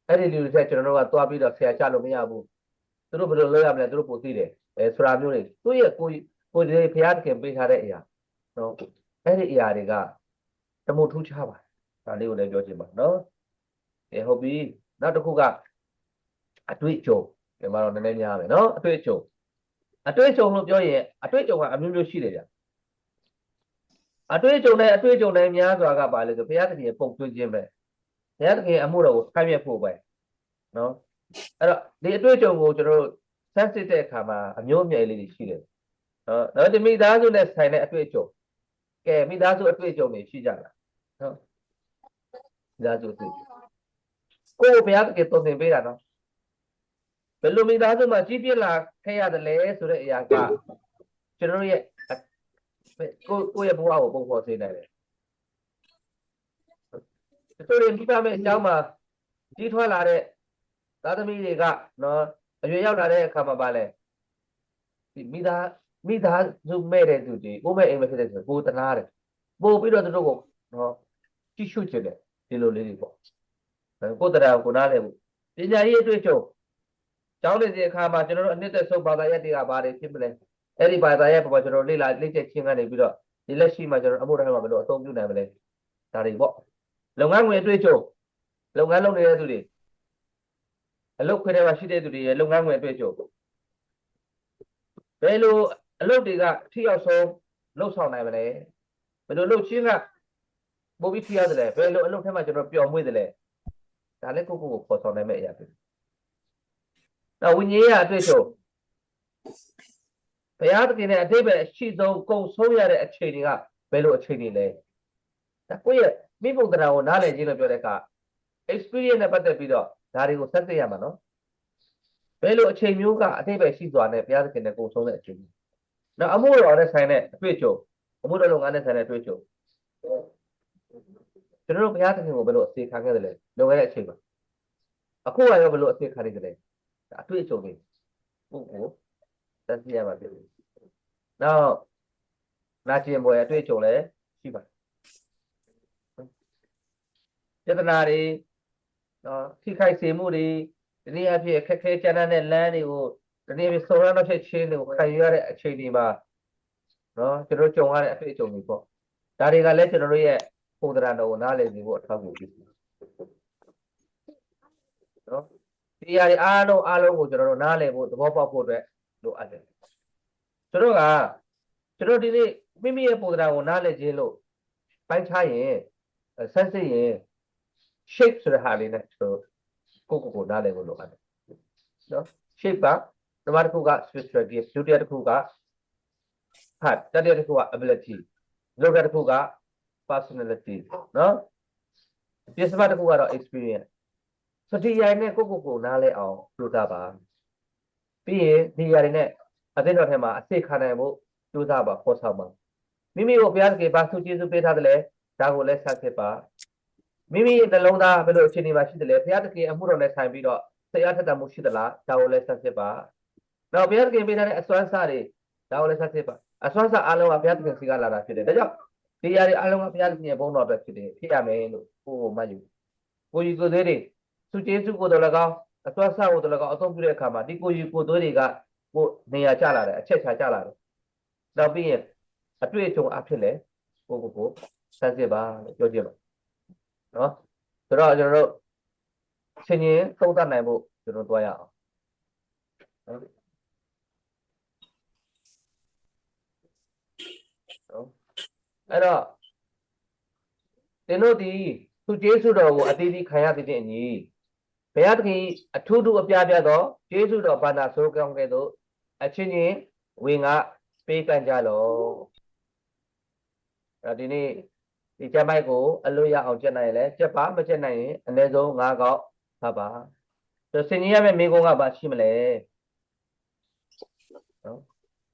အဲ့ဒီလူတွေဆက်ကျွန်တော်တို့ကသွားပြီးတော့ဆရာချလို့မရဘူးသူတို့ဘယ်လိုလုပ်ရမလဲသူတို့ပိုသိတယ်အဲဆိုတာမျိုးတွေသူ့ရဲ့ကိုကိုယ်ဒီဘုရားသခင်ပေးထားတဲ့အရာနော်အဲ့ဒီအရာတွေကတမို့ထူးခြားပါတယ်ဒါလေးကိုလည်းပြောချင်ပါနော်အဲဟုတ်ပြီနောက်တစ်ခုကအတွေ့အကြုံဒီမှာတော့နည်းနည်းများမယ်နော်အတွေ့အကြုံအတွေ့အကြုံလို့ပြောရင်အတွေ့အကြုံကအမျိုးမျိုးရှိတယ်ဗျ အတွေ့အကြုံနဲ့အတွေ့အကြုံနဲ့များစွာကပါလေဆိုဘုရားသခင်ပုံသွင်းခြင်းပဲဘုရားသခင်အမှုတော်ကိုခိုင်းမြတ်ဖို့ပဲနော်အဲ့တော့ဒီအတွေ့အကြုံကိုကျွန်တော်တို့စမ်းစစ်တဲ့အခါမှာအမျိုးအမြဲလေးတွေရှိတယ်နော်တော့ဒီမိသားစုနဲ့ဆိုင်တဲ့အတွေ့အကြုံကဲမိသားစုအတွေ့အကြုံတွေရှိကြလားနော်မိသားစုအတွေ့အကြုံကိုယ်ဘုရားသခင်တုံသင်ပေးတာနော်ဘယ်လိုမိသားစုမှာကြီးပြင်းလာခဲ့ရတယ်လဲဆိုတဲ့အရာကကျွန်တော်ရဲ့ ကိုကိုယ့်ရဲ့ဘဝကိုပုံဖော်စေနိုင်တယ်တချို့တွေဒီပါမဲ့အကြောင်းမှာကြီးထွားလာတဲ့သားသမီးတွေကနော်အရွယ်ရောက်လာတဲ့အခါမှာပါလဲဒီမိသားမိသားစုမဲ့တဲ့သူတွေကိုမဲ့အိမ်မဖြစ်တဲ့ဆိုကိုတနာတယ်ပို့ပြီးတော့သူတို့ကိုနော်ကြည့်ရှုချင်တယ်ဒီလိုလေးတွေပေါ့ကိုတရားကိုနားလဲဘူးပညာရေးအတွေ့အကြုံကျောင်းနေစဉ်အခါမှာကျွန်တော်တို့အနှစ်သက်ဆုံးဘာသာရပ်တွေကဘာတွေဖြစ်မလဲ အဲ့ဒီဘာသာရပ်ပေါ်မှာကျွန်တော်လေ့လာလေ့ကျက်ခြင်းကနေပြီးတော့ဒီလက်ရှိမှာကျွန်တော်အမှုတိုင်းမှာဘယ်လိုအသုံးပြုနိုင်မလဲဒါတွေပေါ့လုပ်ငန်းဝင်အတွေ့အကြုံလုပ်ငန်းလုပ်နေတဲ့သူတွေအလုပ်ခွင်ထဲမှာရှိတဲ့သူတွေရဲ့လုပ်ငန်းဝင်အတွေ့အကြုံဘယ်လိုအလုပ်တွေကထိရောက်ဆုံးလုပ်ဆောင်နိုင်မလဲဘယ်လိုလုပ်ချင်းကပိုပြီးထိရတယ်လဲဘယ်လိုအလုပ်ထဲမှာကျွန်တော်ပျော်မွေ့တယ်လဲဒါလည်းကိုယ့်ကိုယ်ကိုခေါ်ဆောင်နိုင်မယ့်အရာဖြစ်တယ်နောက်ဝိညာဉ်ရေးအတွေ့အကြုံ ဘုရားသခင်ရဲ့အတိတ်ပဲအရှိဆုံးကုံဆုံးရတဲ့အခြေအနေကဘယ်လိုအခြေအနေလဲဒါကိုယ့်ရဲ့မိဘုဒ္ဓရာကိုနားလည်ခြင်းလို့ပြောတဲ့အခါ experience နဲ့ပတ်သက်ပြီးတော့ဒါတွေကိုဆက်သိရမှာနော်ဘယ်လိုအချိန်မျိုးကအတိတ်ပဲရှိစွာနဲ့ဘုရားသခင်နဲ့ကုံဆုံးတဲ့အချိန်မျိုးနောက်အမှုတော်နဲ့ဆိုင်တဲ့အတွေ့အကြုံအမှုတော်လုပ်ငန်းနဲ့ဆိုင်တဲ့အတွေ့အကြုံကျွန်တော်တို့ဘုရားသခင်ကိုဘယ်လိုအစေခံခဲ့တယ်လဲလုပ်ခဲ့တဲ့အချိန်မှာအခုကရောဘယ်လိုအစေခံနေတယ်လဲဒါအတွေ့အကြုံတွေပုဂ္ဂို လ်သက်သိရမှာဖြစ်တယ်နောက်နာကျင်ပွဲအတွေ့အကြုံလည်းရှိပါတယ်ပြဿနာတွေနော်ထိခိုက်စေမှုတွေဒီနေ့အဖြစ်ခက်ခဲကြမ်းတမ်းတဲ့လမ်းတွေကိုဒီနေ့ပြဆုံးရတော့ဖြစ်ချင်းတွေကိုခံယူရတဲ့အခြေအနေမှာနော်ကျွန်တော်ကြုံရတဲ့အတွေ့အကြုံတွေပေါ့ဒါတွေကလည်းကျွန်တော်တို့ရဲ့ပုံသဏ္ဍာန်တော်ကိုနားလည်စေဖို့အထောက်အကူဖြစ်တယ်နော်ဒီအရာတွေအားလုံးအားလုံးကိုကျွန်တော်တို့နားလည်ဖို့သဘောပေါက်ဖို့အတွက် လိုအပ်တယ်ကျွန်တော်ကကျွန်တော်ဒီနေ့မိမိရဲ့ပုံသဏ္ဍာန်ကိုနားလည်ခြင်းလို့ပိုင်းခြားရင်ဆက်စစ်ရင် shape ဆိုတဲ့ဟာလေးနဲ့ကျွန်တော်ကိုကိုကိုနားလည်ဖို့လိုအပ်တယ်နော် shape ကပထမတစ်ခုက spiritual gift ဒုတိယတစ်ခုက heart တတိယတစ်ခုက ability လောကတစ်ခုက personality နော်ပြစ္စမတစ်ခုကတော့ experience ဆိုဒီရိုင်နဲ့ကိုကိုကိုနားလဲအောင်လုပ်တာပါ ပြီးရင်ဒီရိုင်နဲ့အသိတော်ထဲမှာအစိတ်ခံနိုင်ဖို့ကြိုးစားပါဖော်ဆောင်ပါမိမိကိုဘုရားသခင်ဘာသူကျေးဇူးပေးထားတယ်လဲဒါကိုလည်းဆက်ဖြစ်ပါမိမိရဲ့နှလုံးသားဘယ်လိုအခြေအနေမှာရှိတယ်လဲဘုရားသခင်အမှုတော်နဲ့ဆိုင်ပြီးတော့တရားထက်တာမှုရှိသလားဒါကိုလည်းဆက်ဖြစ်ပါနောက်ဘုရားသခင်ပေးထားတဲ့အစွမ်းစားတွေဒါကိုလည်းဆက်ဖြစ်ပါအစွမ်းစားအလုံးကဘုရားသခင်စီကလာတာဖြစ်တယ်ဒါကြောင့်ဒီຢာတွေအလုံးကဘုရားသခင်ရဲ့ဘုန်းတော်အတွက်ဖြစ်တယ်ဖြစ်ရမယ်လို့ကိုယ်ကိုမှတ်ယူကိုကြီးကိုသေးတွေသူကျေးဇူးကိုတော်၎င်း အစွမ်းစားကိုတော်၎င်းအသုံးပြုတဲ့အခါမှာဒီကိုကြီးကိုသွေးတွေကကိုနေရာကျလာတယ်အချက်ချာကျလာတယ်နောက်ပြီးရင်အတွေ့အကြုံအဖြစ်လဲကိုကိုကိုဆက်စစ်ပါလို့ပြောကြပါနော်ဆိုတော့ကျွန်တော်တို့ရှင်ရင်သုံးသပ်နိုင်ဖို့ကျွန်တော်တွားရအောင်နော်နော်အဲ့တော့တင်တို့ဒီသူကျေးဇူးတော်ကိုအသေးသေးခံရတဲ့အညီ ဘုရားသခင်အထူးထူးအပြားပြသောကျေးဇူးတော်ဘာသာဆိုကောင်းကဲ့သို့အချင်းချင်းဝင်ကပေးကမ်းကြလောအဲ့တော့ဒီနေ့ဒီကျမ်းပိုက်ကိုအလို့ရအောင်ကျက်နိုင်ရင်လည်းကျက်ပါမကျက်နိုင်ရင်အနည်းဆုံး၅កောက်ဖတ်ပါဆိုစင်ကြီးရမယ့်မိကုန်းကဘာရှိမလဲနော်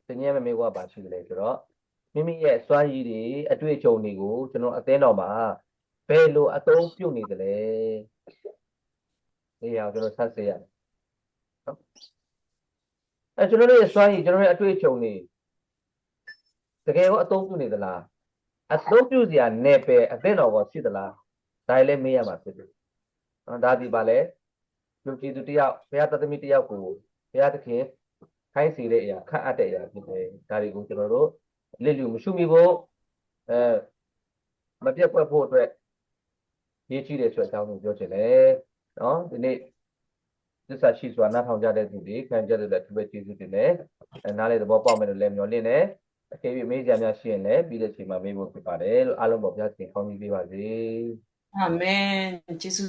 စင်ကြီးရမယ့်မိကုန်းကဘာရှိလဲဆိုတော့မိမိရဲ့စွမ်းရည်တွေအတွေ့အကြုံတွေကိုကျွန်တော်အသင်းတော်မှာဘယ်လိုအသုံးပြုနေသလဲ ဒီအောင်ကျွန်တော်ဆက်စေရတယ်နော်အဲကျွန်တော်တို့ရဲ့စွမ်းရည်ကျွန်တော်ရဲ့အတွေ့အကြုံတွေတကယ်ကိုအသုံးပြုနေသလားအသုံးပြုစရာနယ်ပယ်အသင့်တော်ပေါ်ရှိသလားဒါလည်းမေးရမှာဖြစ်တယ်။နော်ဒါဒီပါလေလူကြည်သူတယောက်ဘုရားတသမီတယောက်ကိုဘုရားသခင်ခိုင်းစီတဲ့အရာခန့်အပ်တဲ့အရာဖြစ်တယ်။ဒါတွေကိုကျွန်တော်တို့လစ်လူမရှုမိဖို့အဲမပြတ်ကွက်ဖို့အတွက်ရေးကြည့်တယ်ဆိုတဲ့အကြောင်းကိုပြောချင်တယ်။ နော်ဒီနေ့သစ္စာရှိစွာနားထောင်ကြတဲ့သူတွေခံကြတဲ့သူတွေကျေးဇူးတင်တယ်။နားလေသဘောပေါက်မယ်လို့လည်းမျှော်လင့်တယ်။အကယ်၍မေးကြများရှိရင်လည်းပြီးတဲ့အချိန်မှာမေးဖို့ဖြစ်ပါတယ်လို့အားလုံးပေါ်ပြသခင်ခေါင်းကြီးပေးပါစေအာမင်ယေရှု